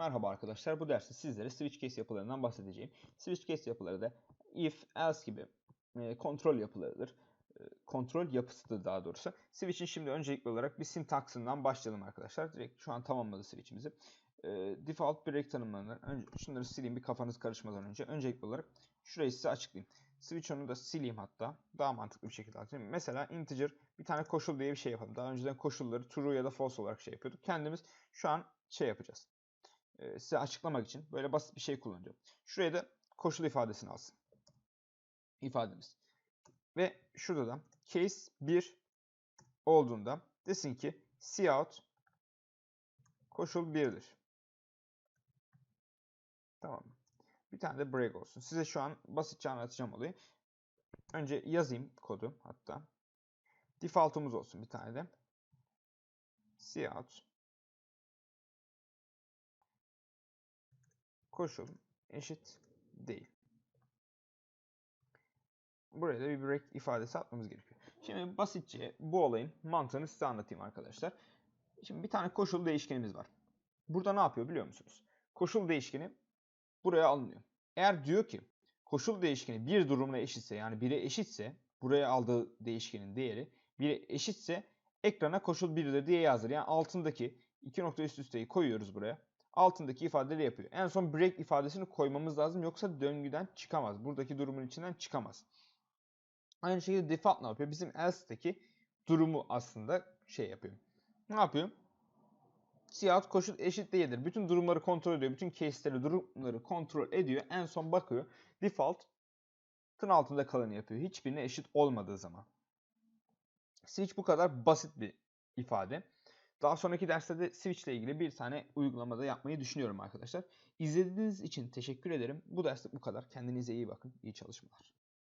Merhaba arkadaşlar. Bu derste sizlere switch case yapılarından bahsedeceğim. Switch case yapıları da if, else gibi e, kontrol yapılarıdır. E, kontrol yapısıdır daha doğrusu. Switch'in şimdi öncelikli olarak bir sintaksından başlayalım arkadaşlar. Direkt şu an tamamladı switch'imizi. E, default break tanımlarını, önce, şunları sileyim bir kafanız karışmadan önce. Öncelikli olarak şurayı size açıklayayım. Switch onu da sileyim hatta. Daha mantıklı bir şekilde açıklayayım. Mesela integer bir tane koşul diye bir şey yapalım. Daha önceden koşulları true ya da false olarak şey yapıyorduk. Kendimiz şu an şey yapacağız e, size açıklamak için böyle basit bir şey kullanacağım. Şuraya da koşul ifadesini alsın. İfademiz. Ve şurada da case 1 olduğunda desin ki cout koşul 1'dir. Tamam mı? Bir tane de break olsun. Size şu an basitçe anlatacağım olayı. Önce yazayım kodu hatta. Default'umuz olsun bir tane de. Cout koşul eşit değil. Buraya da bir break ifadesi atmamız gerekiyor. Şimdi basitçe bu olayın mantığını size anlatayım arkadaşlar. Şimdi bir tane koşul değişkenimiz var. Burada ne yapıyor biliyor musunuz? Koşul değişkeni buraya alınıyor. Eğer diyor ki koşul değişkeni bir durumuna eşitse yani 1'e eşitse buraya aldığı değişkenin değeri 1'e eşitse ekrana koşul 1'dir diye yazdır. Yani altındaki iki nokta üst üsteyi koyuyoruz buraya altındaki ifadeleri yapıyor. En son break ifadesini koymamız lazım yoksa döngüden çıkamaz. Buradaki durumun içinden çıkamaz. Aynı şekilde default ne yapıyor? Bizim else'deki durumu aslında şey yapıyor. Ne yapıyor? Cout koşul eşit değildir. Bütün durumları kontrol ediyor. Bütün case'leri, durumları kontrol ediyor. En son bakıyor. Default'ın altında kalanı yapıyor. Hiçbirine eşit olmadığı zaman. Switch bu kadar basit bir ifade. Daha sonraki derste de Switch ile ilgili bir tane uygulamada yapmayı düşünüyorum arkadaşlar. İzlediğiniz için teşekkür ederim. Bu derste bu kadar. Kendinize iyi bakın. İyi çalışmalar.